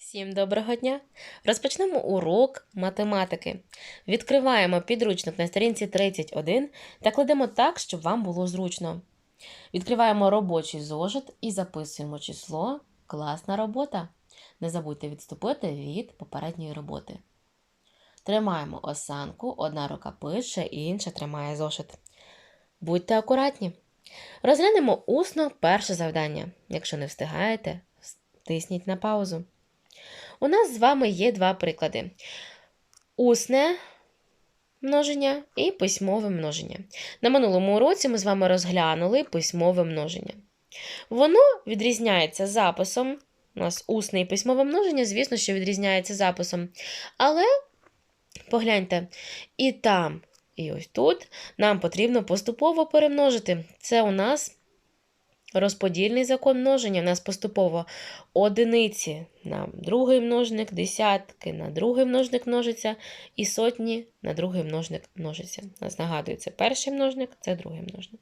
Всім доброго дня! Розпочнемо урок математики. Відкриваємо підручник на сторінці 31 та кладемо так, щоб вам було зручно. Відкриваємо робочий зошит і записуємо число. Класна робота. Не забудьте відступити від попередньої роботи. Тримаємо осанку, одна рука пише, інша тримає зошит. Будьте акуратні. Розглянемо усно перше завдання. Якщо не встигаєте, тисніть на паузу. У нас з вами є два приклади: усне множення і письмове множення. На минулому уроці ми з вами розглянули письмове множення. Воно відрізняється записом. У нас усне і письмове множення, звісно, що відрізняється записом. Але погляньте, і там, і ось тут нам потрібно поступово перемножити. Це у нас Розподільний закон множення у нас поступово одиниці на другий множник, десятки на другий множник множиться, і сотні на другий множник множиться. Нас нагадую, це перший множник, це другий множник.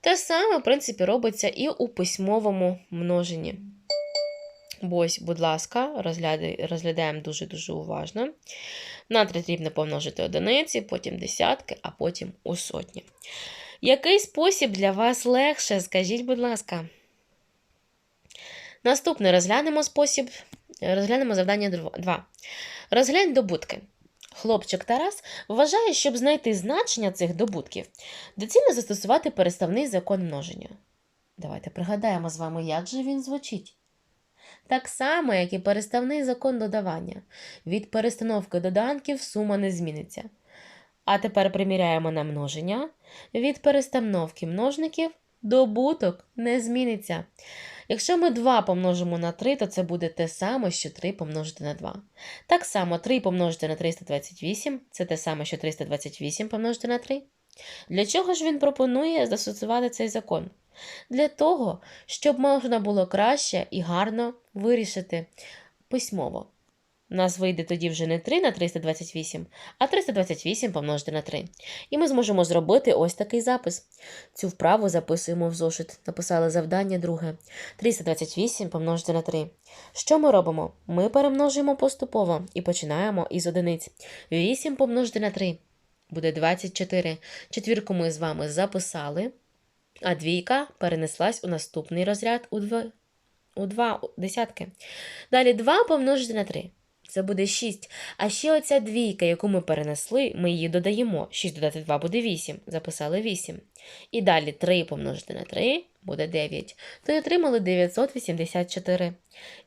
Те саме, в принципі, робиться і у письмовому множенні. Ось, будь ласка, розглядаємо дуже-дуже уважно. На потрібно помножити одиниці, потім десятки, а потім у сотні. Який спосіб для вас легше? Скажіть, будь ласка. Наступне розглянемо спосіб. Розглянемо завдання 2. Розглянь добутки. Хлопчик Тарас вважає, щоб знайти значення цих добутків, доцільно застосувати переставний закон множення. Давайте пригадаємо з вами, як же він звучить. Так само, як і переставний закон додавання. Від перестановки доданків сума не зміниться. А тепер приміряємо на множення. Від перестановки множників добуток не зміниться. Якщо ми 2 помножимо на 3, то це буде те саме, що 3 помножити на 2. Так само 3 помножити на 328 це те саме, що 328 помножити на 3. Для чого ж він пропонує застосувати цей закон? Для того, щоб можна було краще і гарно вирішити письмово. У нас вийде тоді вже не 3 на 328, а 328 помножити на 3. І ми зможемо зробити ось такий запис. Цю вправу записуємо в зошит. Написали завдання друге. 328 помножити на 3. Що ми робимо? Ми перемножуємо поступово і починаємо із одиниць. 8 помножити на 3 буде 24. Четвірку ми з вами записали, а двійка перенеслась у наступний розряд у 2, у 2 десятки. Далі 2 помножити на 3. Це буде 6. А ще оця двійка, яку ми перенесли, ми її додаємо. 6 додати 2 буде 8. Записали 8. І далі 3 помножити на 3 буде 9. То отримали 984.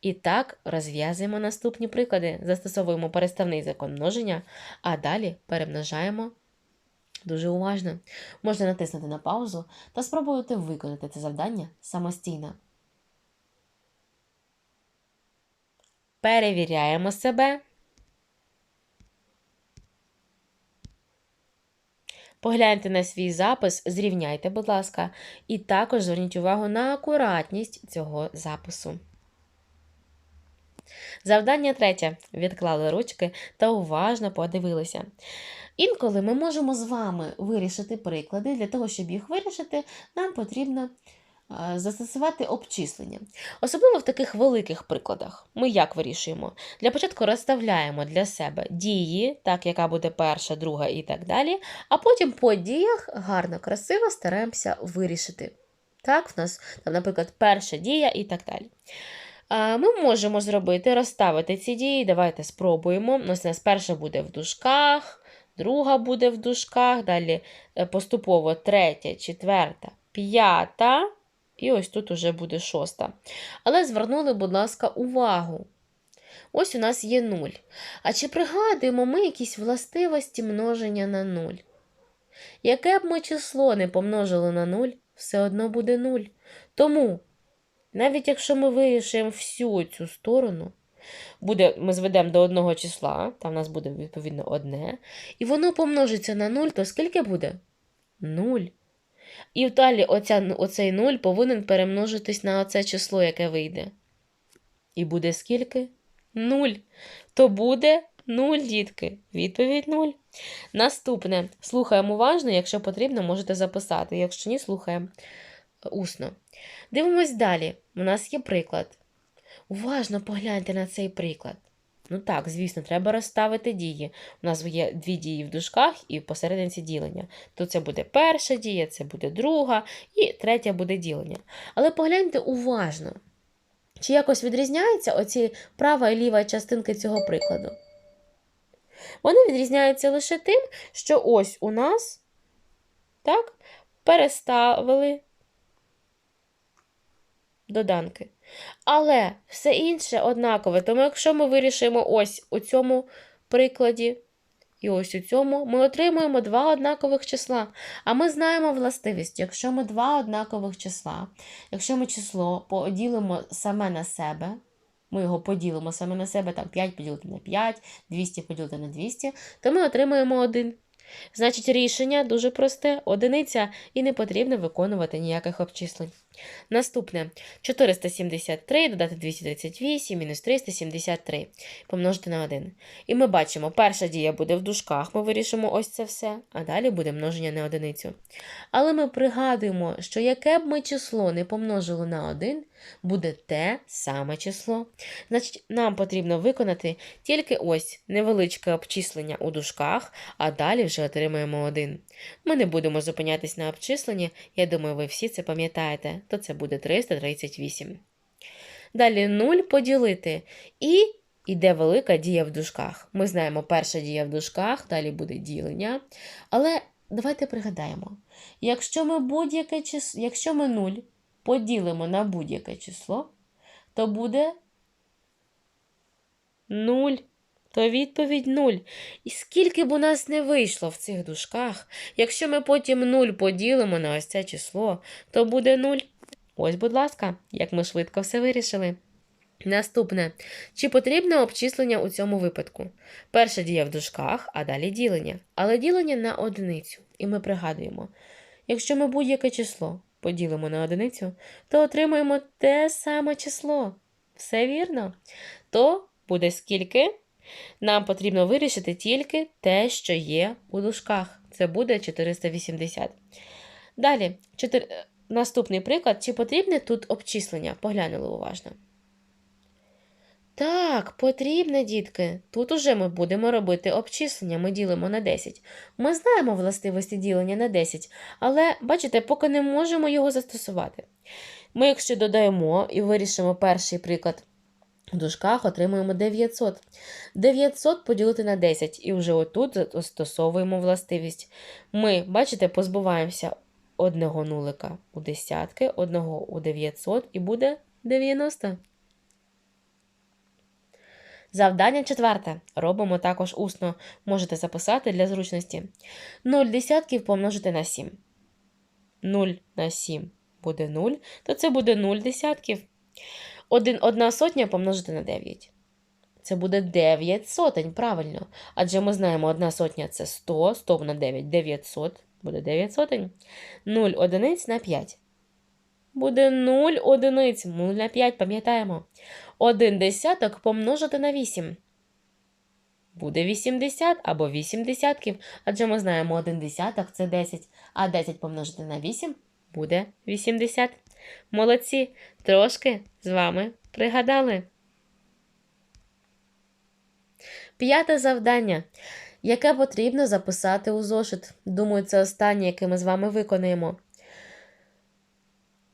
І так розв'язуємо наступні приклади. Застосовуємо переставний закон множення, а далі перемножаємо. Дуже уважно. Можна натиснути на паузу та спробувати виконати це завдання самостійно. Перевіряємо себе. Погляньте на свій запис, зрівняйте, будь ласка, і також зверніть увагу на акуратність цього запису. Завдання третє. Відклали ручки та уважно подивилися. Інколи ми можемо з вами вирішити приклади. Для того, щоб їх вирішити, нам потрібно застосувати обчислення. Особливо в таких великих прикладах. Ми як вирішуємо? Для початку розставляємо для себе дії, так, яка буде перша, друга і так далі, а потім по діях гарно, красиво стараємося вирішити. Так, в нас, там, наприклад, перша дія і так далі. Ми можемо зробити, розставити ці дії. Давайте спробуємо. У нас перша буде в дужках, друга буде в дужках, далі е, поступово третя, четверта, п'ята. І ось тут уже буде шоста. Але звернули, будь ласка, увагу. Ось у нас є 0. А чи пригадуємо ми якісь властивості множення на 0? Яке б ми число не помножили на 0, все одно буде 0. Тому, навіть якщо ми вирішуємо всю цю сторону, буде, ми зведемо до одного числа, там у нас буде, відповідно, одне, і воно помножиться на 0, то скільки буде? 0. І далі оця, оцей 0 повинен перемножитись на оце число, яке вийде. І буде скільки? 0. То буде 0, дітки. Відповідь 0. Наступне. Слухаємо уважно, якщо потрібно, можете записати. Якщо ні, слухаємо усно. Дивимось далі. У нас є приклад. Уважно погляньте на цей приклад. Ну так, звісно, треба розставити дії. У нас є дві дії в дужках і посерединці ділення. То це буде перша дія, це буде друга, і третя буде ділення. Але погляньте уважно, чи якось відрізняються оці права і ліва частинки цього прикладу. Вони відрізняються лише тим, що ось у нас так, переставили доданки. Але все інше однакове. Тому якщо ми вирішимо ось у цьому прикладі і ось у цьому, ми отримуємо два однакових числа. А ми знаємо властивість, якщо ми два однакових числа, якщо ми число поділимо саме на себе, ми його поділимо саме на себе, там 5 поділити на 5, 200 поділити на 200, то ми отримаємо 1. Значить, рішення дуже просте, одиниця і не потрібно виконувати ніяких обчислень. Наступне 473 додати 238 мінус 373 помножити на 1. І ми бачимо, перша дія буде в дужках, ми вирішимо ось це все, а далі буде множення на одиницю. Але ми пригадуємо, що яке б ми число не помножили на 1, буде те саме число. Значить, нам потрібно виконати тільки ось невеличке обчислення у дужках, а далі вже отримаємо 1. Ми не будемо зупинятись на обчисленні, я думаю, ви всі це пам'ятаєте, то це буде 338. Далі 0 поділити. І йде велика дія в дужках. Ми знаємо, перша дія в дужках, далі буде ділення. Але давайте пригадаємо: якщо ми будь-яке число, якщо ми 0 поділимо на будь-яке число, то буде 0. То відповідь 0. І скільки б у нас не вийшло в цих дужках, якщо ми потім 0 поділимо на ось це число, то буде 0. Ось, будь ласка, як ми швидко все вирішили. Наступне. Чи потрібне обчислення у цьому випадку? Перша дія в дужках, а далі ділення. Але ділення на одиницю. І ми пригадуємо, якщо ми будь-яке число поділимо на одиницю, то отримаємо те саме число. Все вірно? То буде скільки? Нам потрібно вирішити тільки те, що є у дужках. Це буде 480. Далі, 4... наступний приклад. Чи потрібне тут обчислення? Поглянули уважно. Так, потрібне, дітки. Тут уже ми будемо робити обчислення, ми ділимо на 10. Ми знаємо властивості ділення на 10, але, бачите, поки не можемо його застосувати. Ми, якщо додаємо і вирішимо перший приклад в дужках, отримуємо 900. 900 поділити на 10, і вже отут застосовуємо властивість. Ми, бачите, позбуваємося одного нулика у десятки, одного у 900 і буде 90. Завдання четверте. Робимо також усно. Можете записати для зручності. 0 десятків помножити на 7. 0 на 7 буде 0, то це буде 0 десятків. 1, одна сотня помножити на 9. Це буде 9 сотень, правильно. Адже ми знаємо, одна сотня це 100, 100 на 9 900, буде 9 сотень. 0 одиниць на 5. Буде 0 одиниць. 0 на 5, пам'ятаємо. 1 десяток помножити на 8. Буде 80 або 8 десятків, адже ми знаємо, 1 десяток це 10, а 10 помножити на 8 буде 80. Молодці, трошки з вами пригадали. П'яте завдання, яке потрібно записати у зошит. Думаю, це останнє, яке ми з вами виконаємо.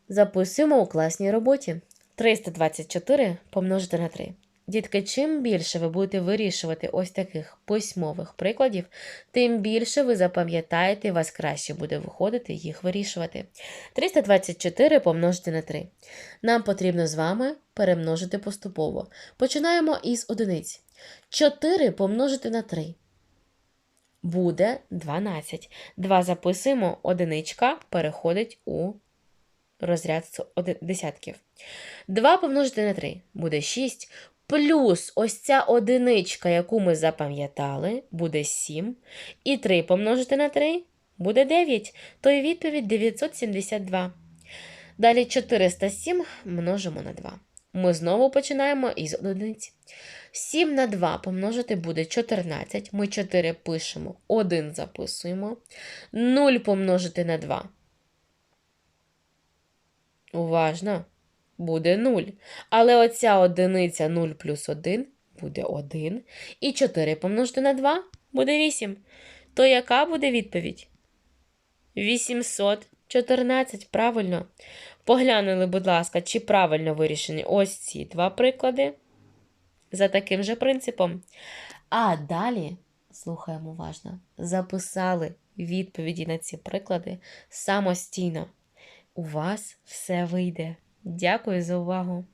Записуємо у класній роботі. 324 помножити на 3. Дітки, чим більше ви будете вирішувати ось таких письмових прикладів, тим більше ви запам'ятаєте, і вас краще буде виходити їх вирішувати. 324 помножити на 3. Нам потрібно з вами перемножити поступово. Починаємо із одиниць. 4 помножити на 3. Буде 12. 2 записуємо, одиничка переходить у розряд десятків. 2 помножити на 3 буде 6. Плюс ось ця одиничка, яку ми запам'ятали, буде 7. І 3 помножити на 3 буде 9. То і відповідь 972. Далі 407 множимо на 2. Ми знову починаємо із одиниць. 7 на 2 помножити буде 14. Ми 4 пишемо, 1 записуємо. 0 помножити на 2. Уважно. буде 0. Але оця одиниця 0 плюс 1 буде 1. І 4 помножити на 2 буде 8. То яка буде відповідь? 814. Правильно. Поглянули, будь ласка, чи правильно вирішені ось ці два приклади за таким же принципом. А далі, слухаємо уважно, записали відповіді на ці приклади самостійно. У вас все вийде. Дякую за увагу!